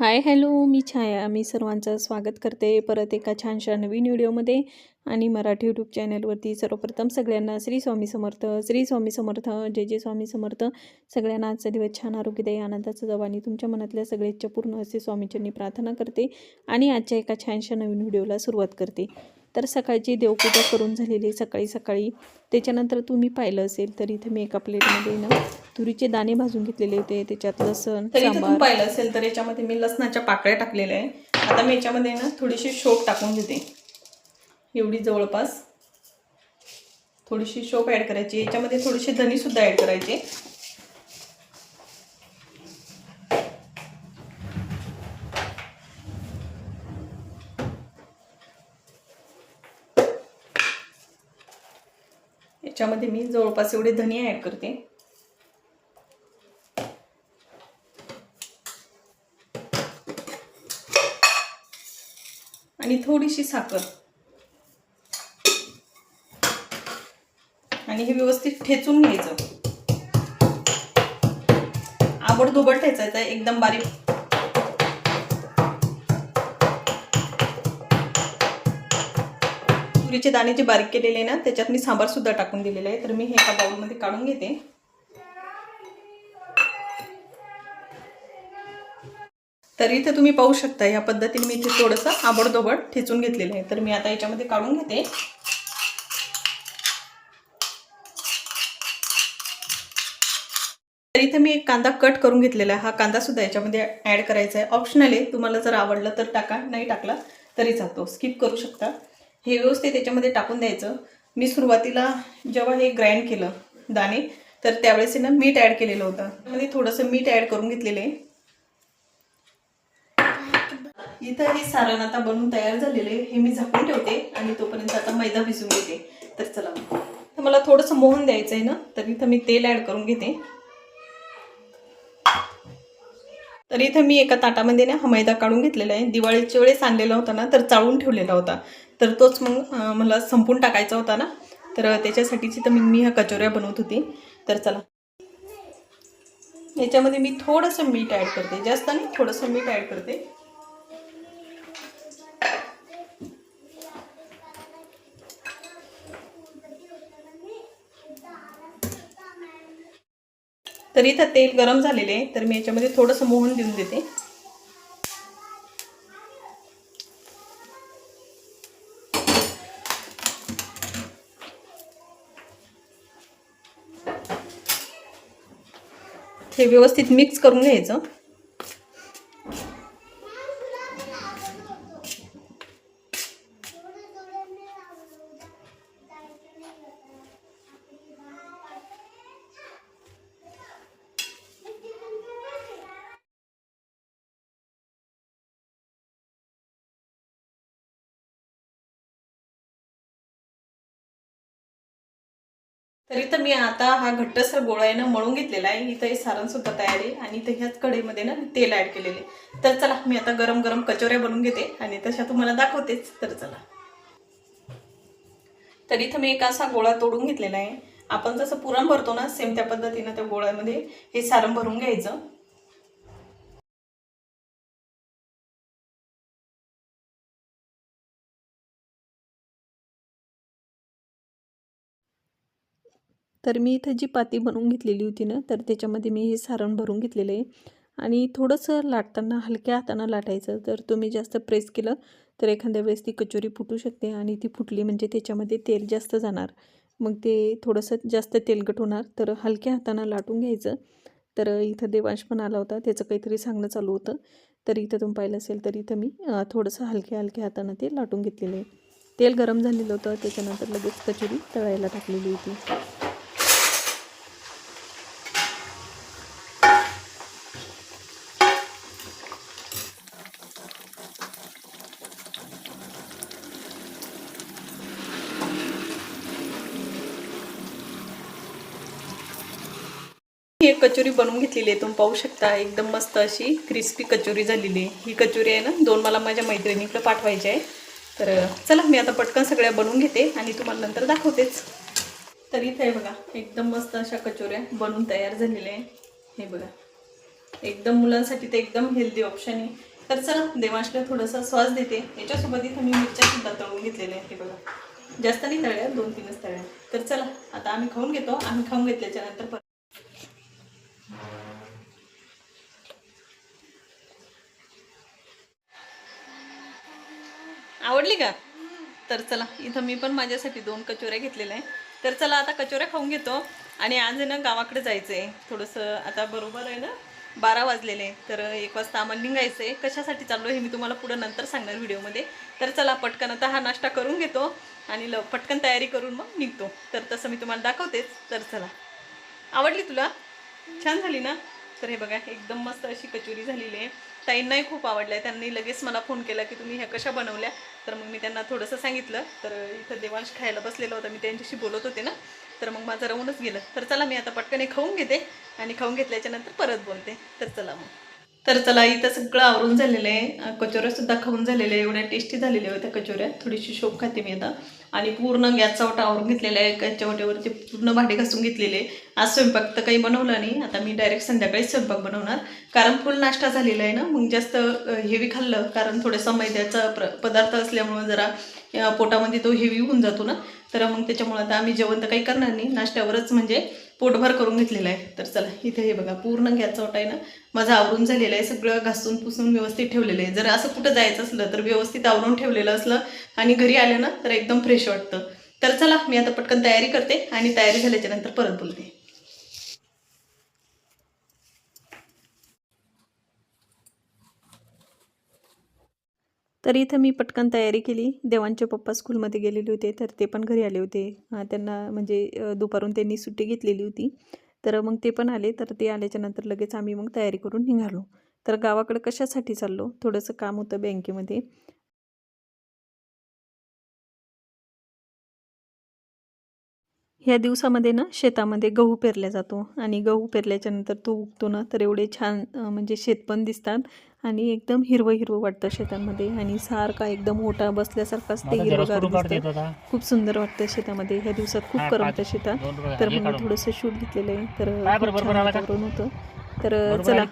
Hi hello मी छाया. मी सर्वांचं स्वागत करते परत एका छानशा नवीन व्हिडिओमध्ये आणि मराठी यूट्यूब चॅनलवरती सर्वप्रथम सगळ्यांना श्री स्वामी समर्थ श्री स्वामी समर्थ जे जे स्वामी समर्थ. सगळ्यांना आजचा दिवस छान आरोग्यदायी आनंदाचा जवानी आणि तुमच्या मनातल्या सगळे इच्छा पूर्ण असे स्वामीचरणी प्रार्थना करते आणि आजच्या एका छानशा नवीन व्हिडिओला सुरुवात करते. तर सकाळची देवपूजा करून झालेली सकाळी सकाळी त्याच्यानंतर तुम्ही पाहिलं असेल तर इथे मी एका प्लेटमध्ये ना तुरीचे दाणे भाजून घेतलेले होते त्याच्यात लसण पाहिलं असेल तर याच्यामध्ये मी लसणाच्या पाकळ्या टाकलेल्या आहे. आता मी याच्यामध्ये ना थोडीशी शोप टाकून घेते एवढी जवळपास. थोडीशी शोप ॲड करायची. याच्यामध्ये थोडीशी धनी सुद्धा ॲड करायचे. याच्यामध्ये मी जवळपास एवढे धनी ॲड करते. आणि थोडीशी साखर. आणि हे व्यवस्थित ठेचून घ्यायचं. आबडधोबड ठेचायचं एकदम बारीक. तुरीचे दाणे जे बारीक केलेले आहे ना त्याच्यात मी सांबार सुद्धा टाकून दिलेलं आहे. तर मी हे एका बाउलमध्ये काढून घेते. तर इथे तुम्ही पाहू शकता या पद्धतीने मी इथे थोडंसं आबडधोबड ठेचून घेतलेलं आहे. तर मी आता याच्यामध्ये काढून घेते. तर इथे मी एक कांदा कट करून घेतलेला आहे. हा कांदा सुद्धा याच्यामध्ये ॲड करायचा आहे. ऑप्शनल आहे. तुम्हाला जर आवडलं तर टाका. नाही टाकला तरी जातो स्किप करू शकता. हे व्यवस्थित याच्यामध्ये टाकून द्यायचं. मी सुरुवातीला जेव्हा हे ग्राइंड केलं दाणे तर त्यावेळेस ना मीठ ॲड केलेलं होतं. मध्ये थोडंसं मीठ ॲड करून घेतलेलं आहे. इथं हे सारण आता बनवून तयार झालेले हे मी झाकून ठेवते आणि तोपर्यंत आता मैदा भिजवून घेते. तर चला तर मला थोडंसं मोहन द्यायचं आहे ना तर इथं मी तेल ॲड करून घेते. तर इथं मी एका ताटामध्ये ना हा मैदा काढून घेतलेला आहे. दिवाळीच्या वेळेस आणलेला होता ना तर चाळून ठेवलेला होता. तर तोच मग मला संपून टाकायचा होता ना. तर त्याच्यासाठीची तर मी मी ह्या कचोऱ्या बनवत होती. तर चला. याच्यामध्ये मी थोडंसं मीठ ॲड करते. जास्त नाही थोडंसं मीठ ॲड करते. तर इथं तेल गरम झालेले आहे तर मी याच्यामध्ये थोडंसं मोहन देऊन देते. हे व्यवस्थित मिक्स करून घ्यायचं. तर इथं मी आता हा घट्टसर गोळा आहे ना मळून घेतलेला आहे. इथं हे सारण सुद्धा तयार आहे आणि इथं ह्याच कढईमध्ये ना तेल ॲड केलेले तर चला मी आता गरम गरम कचोऱ्या बनवून घेते आणि तशा तुम्हाला दाखवतेच. तर चला. तर इथं मी एक असा गोळा तोडून घेतलेला आहे. आपण जसं पुरण भरतो ना सेम त्या पद्धतीनं त्या गोळ्यामध्ये हे सारण भरून घ्यायचं. तर मी इथं जी पाती बनवून घेतलेली होती ना तर त्याच्यामध्ये मी हे सारण भरून घेतलेलं आहे. आणि थोडंसं लाटताना हलक्या हातानं लाटायचं तर तुम्ही जास्त प्रेस केलं तर एखाद्या वेळेस ती कचोरी फुटू शकते आणि ती फुटली म्हणजे त्याच्यामध्ये तेल जास्त जाणार. मग ते थोडंसं जास्त तेलकट होणार तर हलक्या हातानं लाटून घ्यायचं. तर इथं देवांश पण आला होता त्याचं काहीतरी सांगणं चालू होतं. तर इथं तुम्ही पाहिलं असेल तर इथं मी थोडंसं हलक्या हलक्या हातानं ते लाटून घेतलेलं आहे. तेल गरम झालेलं होतं त्याच्यानंतर लगेच कचोरी तळायला टाकलेली होती. कचोरी बनवून घेतलेली आहे. तुम्ही पाहू शकता एकदम मस्त अशी क्रिस्पी कचोरी झालेली आहे. ही कचोरी आहे ना दोन मला माझ्या मैत्रिणीकडे पाठवायची आहे. तर चला मी आता पटकन सगळ्या बनवून घेते आणि तुम्हाला नंतर दाखवतेच. तर इथे आहे बघा एकदम मस्त अशा कचोऱ्या बनवून तयार झालेल्या आहे. हे बघा. एकदम मुलांसाठी ते एकदम हेल्दी ऑप्शन आहे. तर चला देवांशला थोडासा श्वास देते. याच्यासोबत इथं मी मिरच्या सुद्धा तळून घेतलेल्या आहे हे बघा. जास्त नाही तळ्या दोन तीनच तळ्या तर चला आता आम्ही खाऊन घेतो. आम्ही खाऊन घेतल्याच्या आवडली का? तर चला इथं मी पण माझ्यासाठी दोन कचोऱ्या घेतलेल्या आहे तर चला आता कचोऱ्या खाऊन घेतो. आणि आज आहे ना गावाकडे जायचं आहे थोडंसं आता बरोबर आहे ना बारा वाजलेले तर एक वाजता आम्हाला निघायचं आहे कशासाठी चाललो हे मी तुम्हाला पुढं नंतर सांगणार व्हिडिओमध्ये. तर चला पटकन आता हा नाश्ता करून घेतो. आणि ल पटकन तयारी करून मग निघतो. तर तसं मी तुम्हाला दाखवतेच. तर चला. आवडली तुला? छान झाली ना? तर हे बघा एकदम मस्त अशी कचोरी झालेली आहे. ताईंनाही खूप आवडल्या. त्यांनी लगेच मला फोन केला की तुम्ही ह्या कशा बनवल्या? तर मग मी त्यांना थोडंसं सांगितलं. तर इथं देवांश खायला बसलेला होता. मी त्यांच्याशी बोलत होते ना. तर मग माझं राहूनच गेलं. तर चला मी आता पटकन हे खाऊन घेते आणि खाऊन घेतल्याच्यानंतर परत बोलते. तर चला मग. तर चला इथं सगळं आवरून झालेलं आहे. कचोऱ्या सुद्धा खाऊन झालेले आहे. एवढ्या टेस्टी झालेल्या होत्या कचोऱ्या. थोडीशी शोप खाते मी आता. आणि पूर्ण गॅसचा ओटा आवरून घेतलेला आहे. गॅसच्या पूर्ण भांडे घासून घेतलेले आज स्वयंपाक तर काही बनवला नाही. आता मी डायरेक्ट संध्याकाळी स्वयंपाक बनवणार. कारण फुल नाश्ता झालेला आहे ना. मग जास्त हेवी खाल्लं. कारण थोडासा मैद्याचा प्र पदार्थ असल्यामुळं जरा पोटामध्ये तो हेवी होऊन जातो ना. तर मग त्याच्यामुळं आता आम्ही जेवण तर काही करणार नाही. नाश्त्यावरच म्हणजे पोटभर करून घेतलेलं आहे. तर चला इथे हे बघा पूर्ण गॅसचा ओटा आहे ना? माझं आवरून झालेलं आहे सगळं घासून पुसून व्यवस्थित ठेवलेलं आहे. जर असं कुठं जायचं असलं तर व्यवस्थित आवरून ठेवलेलं असलं आणि घरी आलं ना तर एकदम फ्रेश वाटतं. तर चला मी आता पटकन तयारी करते आणि तयारी झाल्याच्यानंतर परत बोलते. तर इथं मी पटकन तयारी केली. देवांचे पप्पा स्कूलमध्ये गेलेले होते तर ते पण घरी आले होते. त्यांना म्हणजे दुपारून त्यांनी सुट्टी घेतलेली होती. तर मग ते पण आले तर ते आल्याच्यानंतर लगेच आम्ही मग तयारी करून निघालो. तर गावाकडे कशासाठी चाललो? थोडंसं काम होतं बँकेमध्ये. ह्या दिवसामध्ये ना शेतामध्ये गहू पेरला जातो. आणि गहू पेरल्याच्या नंतर तो उगतो ना तर एवढे छान म्हणजे शेत पण दिसतात. आणि एकदम हिरवं हिरवं वाटतं शेतामध्ये आणि सारखा एकदम मोठा बसल्यासारखाच ते हिरवगार दिसतं खूप सुंदर वाटतं शेतामध्ये. ह्या दिवसात खूप करमतं शेतात. तर मग मी थोडंसं शूट घेतलेलं आहे. तर खूप छान वातावरण होतं. तर चला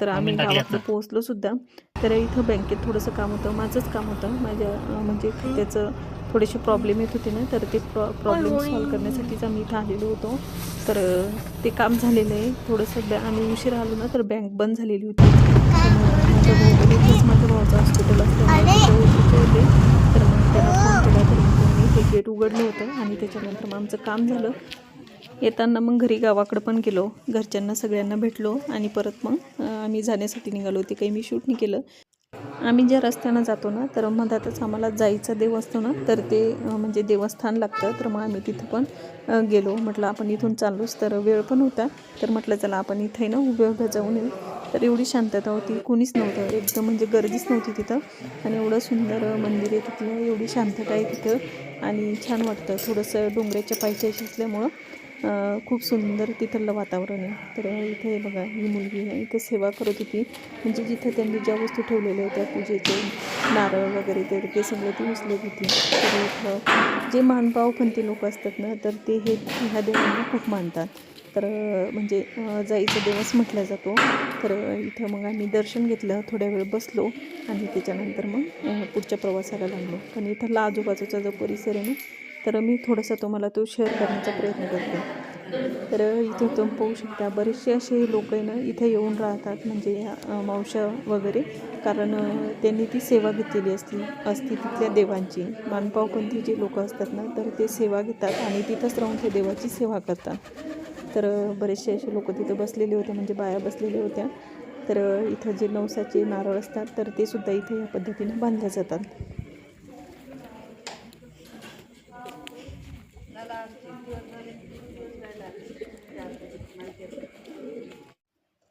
तर आम्ही गावाकडे पोहोचलो सुद्धा. तर इथं बँकेत थोडंसं काम होतं. माझंच काम होतं. माझ्या म्हणजे खात्याचं थोडेसे प्रॉब्लेम येत होते ना तर ते प्रॉ प्रॉब्लेम सॉल्व करण्यासाठीच आम्ही इथं आलेलो होतो. तर ते काम झालेलं आहे. थोडंसं बॅ आम्ही उशीर आलो ना तर बँक बंद झालेली होती. माझा भाऊ पण इथेच माझ्या भावाचं हॉस्पिटल असल्यामुळे तिथे ओळखीचे होते तर मग त्याला फोन केला तर मग त्यांनी हे गेट उघडलं होतं आणि त्याच्यानंतर मग आमचं काम झालं. येताना मग घरी गावाकडं पण गेलो. घरच्यांना सगळ्यांना भेटलो आणि परत मग आम्ही जाण्यासाठी निघालो. होते काही मी शूट नाही केलं. आम्ही ज्या रस्त्यानं जातो ना तर मधातच आम्हाला जायचं देव असतो ना तर ते म्हणजे देवस्थान लागतं. तर मग आम्ही तिथं पण गेलो. म्हटलं आपण इथून चाललोच. तर वेळ पण होता. तर म्हटलं चला आपण इथे ना उभे उभे जाऊन येऊ. तर एवढी शांतता होती. कोणीच नव्हतं. एकदम म्हणजे गर्दीच नव्हती तिथं. आणि एवढं सुंदर मंदिर आहे तिथलं. एवढी शांतता आहे तिथं. आणि छान वाटतं. थोडंसं डोंगराच्या पायथ्याशी असल्यामुळं. खूप सुंदर तिथलं वातावरण आहे. तर इथे बघा ही मुलगी आहे. इथे सेवा करत होती. म्हणजे जिथं त्यांनी ज्या वस्तू ठेवलेल्या होत्या पूजेचे नारळ वगैरे ते ते सगळं ती उचलत होती. तर इथं जे मानपावपंथी लोक असतात ना तर ते हे ह्या देवांना खूप मानतात. तर म्हणजे अं, जाईचा दिवस म्हटला जातो. तर इथं मग आम्ही दर्शन घेतलं थोड्या वेळ बसलो आणि त्याच्यानंतर मग पुढच्या प्रवासाला लागलो. पण इथला आजूबाजूचा जो परिसर आहे ना तर मी थोडासा तुम्हाला तो शेअर करण्याचा प्रयत्न करते. तर इथे तुम्ही पाहू शकता बरेचसे असे लोक आहे ना इथे येऊन राहतात म्हणजे अं, मावशा वगैरे. कारण त्यांनी ती सेवा घेतलेली असती असती तिथल्या देवांची. मानपावपंथी जे लोक असतात ना तर ते सेवा घेतात आणि तिथंच राहून ते देवाची सेवा करतात. तर बरेचसे असे लोक तिथं बसलेले होते म्हणजे बाया बसलेल्या होत्या. तर इथं जे नवसाचे नारळ असतात तर ते सुद्धा इथे या पद्धतीने बांधल्या जातात.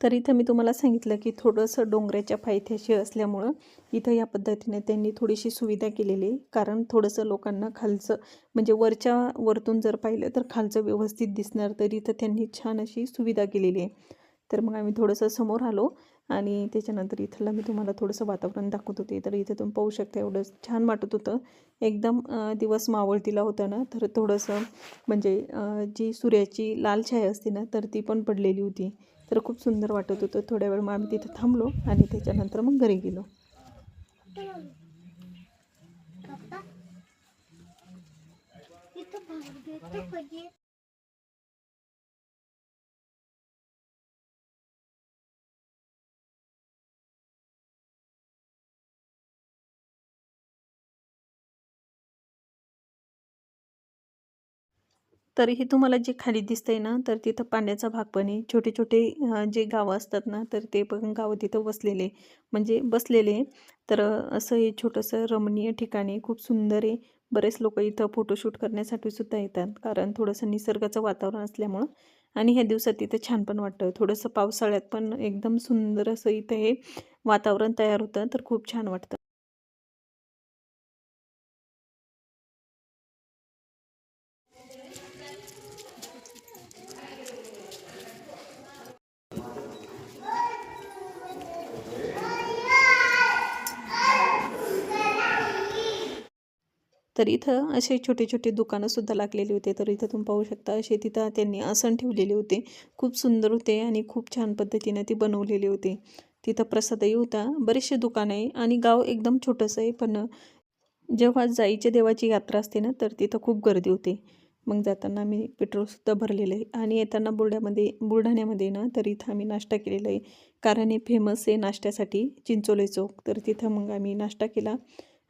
तर इथं मी तुम्हाला सांगितलं की थोडंसं डोंगराच्या पायथ्याशी असल्यामुळं इथं या पद्धतीने त्यांनी थोडीशी सुविधा केलेली आहे. कारण थोडंसं लोकांना खालचं म्हणजे वरच्या वरतून जर पाहिलं तर खालचं व्यवस्थित दिसणार तर इथं त्यांनी छान अशी सुविधा केलेली आहे. तर मग आम्ही थोडंसं समोर आलो आणि त्याच्यानंतर इथलं मी तुम्हाला थोडंसं वातावरण दाखवत होते. तर इथं तुम्ही पाहू शकता एवढं छान वाटत होतं. एकदम दिवस मावळतीला होता ना तर थोडंसं म्हणजे जी सूर्याची लाल छाया असते ना तर ती पण पडलेली होती. तर खूप सुंदर वाटत होतं. थोड्या वेळ मग आम्ही तिथं थांबलो आणि त्याच्यानंतर मग घरी गेलो. तरीही तुम्हाला जे खाली दिसतंय ना तर तिथं पाण्याचा भाग पण आहे. छोटे छोटे जे गावं असतात ना तर ते पण गावं तिथं वसलेले म्हणजे बसलेले तर असं हे छोटंसं रमणीय ठिकाण आहे. खूप सुंदर आहे. बरेच लोक इथं फोटोशूट करण्यासाठी सुद्धा येतात. कारण थोडंसं निसर्गाचं वातावरण असल्यामुळं. आणि ह्या दिवसात तिथं छान पण वाटतं. थोडंसं पावसाळ्यात पण एकदम सुंदर असं इथं हे वातावरण तयार होतं. तर खूप छान वाटतं. तर इथं असे छोटे छोटे दुकानंसुद्धा लागलेले होते. तर इथं तुम्ही पाहू शकता असे तिथं त्यांनी आसन ठेवलेले होते. खूप सुंदर होते आणि खूप छान पद्धतीने ते बनवलेले होते. तिथं प्रसादही होता बरेचसे दुकान आहे आणि गाव एकदम छोटंसं आहे. पण जेव्हा जाईच्या देवाची यात्रा असते ना तर तिथं खूप गर्दी होते. मग जाताना आम्ही पेट्रोलसुद्धा भरलेलं आहे. आणि येताना बुलढ्यामध्ये बुलढाण्यामध्ये ना तर इथं आम्ही नाश्ता केलेला आहे. कारण हे फेमस आहे नाश्त्यासाठी चिंचोले चौक. तर तिथं मग आम्ही नाश्ता केला.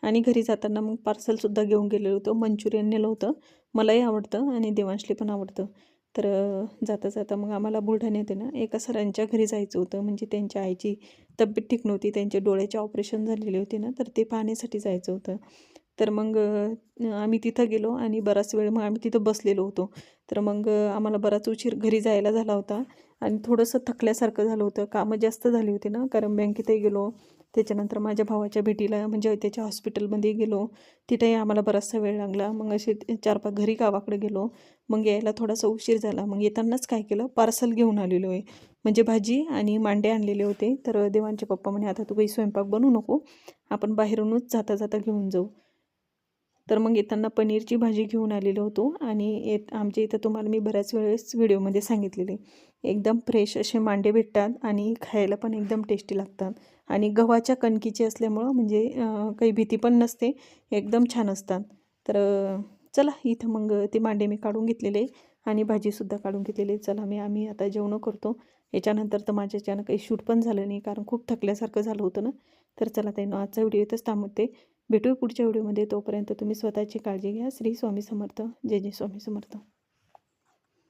आणि घरी जाताना मग पार्सलसुद्धा घेऊन गेलेलो होतो. मंचुरियन नेलं होतं. मलाही आवडतं आणि देवांशले पण आवडतं. तर जाता जाता मग आम्हाला बुलढाण्यात ना एका सरांच्या घरी जायचं होतं. म्हणजे त्यांच्या आईची तब्येत ठीक नव्हती. त्यांच्या डोळ्याचे ऑपरेशन झालेले होते ना तर ते पाहण्यासाठी जायचं होतं. तर मग आम्ही तिथं गेलो आणि बराच वेळ मग आम्ही तिथं बसलेलो होतो. तर मग आम्हाला बराच उशीर घरी जायला झाला होता. आणि थोडंसं थकल्यासारखं झालं होतं. कामं जास्त झाली होती ना कारण बँकेतही गेलो. त्याच्यानंतर माझ्या भावाच्या भेटीला म्हणजे त्याच्या हॉस्पिटलमध्ये गेलो. तिथेही आम्हाला बराचसा वेळ लागला. मग असे ते चार पाच घरी गावाकडे गेलो. मग यायला थोडासा उशीर झाला. मग येतानाच काय केलं? पार्सल घेऊन आलेलो आहे. म्हणजे भाजी आणि मांडे आणलेले होते. तर देवांचे पप्पा म्हणे आता तू काही स्वयंपाक बनवू नको. आपण बाहेरूनच जाता जाता घेऊन जाऊ. तर मग येताना पनीरची भाजी घेऊन आलेलो होतो. आणि येत आमच्या इथं तुम्हाला मी बऱ्याच वेळेस व्हिडिओमध्ये सांगितलेले. एकदम फ्रेश असे मांडे भेटतात आणि खायला पण एकदम टेस्टी लागतात. आणि गव्हाच्या कणकीचे असल्यामुळं म्हणजे काही भीती पण नसते. एकदम छान असतात. तर चला इथं मग ते मांडे मी काढून घेतलेले आणि भाजीसुद्धा काढून घेतलेली. आहे. चला मी आम्ही आता जेवणं करतो. याच्यानंतर तर माझ्याच्यानं काही शूट पण झालं नाही कारण खूप थकल्यासारखं झालं होतं ना. तर चला ताईनं आजचा व्हिडिओ इथंच थांबवते. भेटूया पुढच्या व्हिडिओमध्ये. तोपर्यंत तुम्ही स्वतःची काळजी घ्या. श्री स्वामी समर्थ. जय जय स्वामी समर्थ.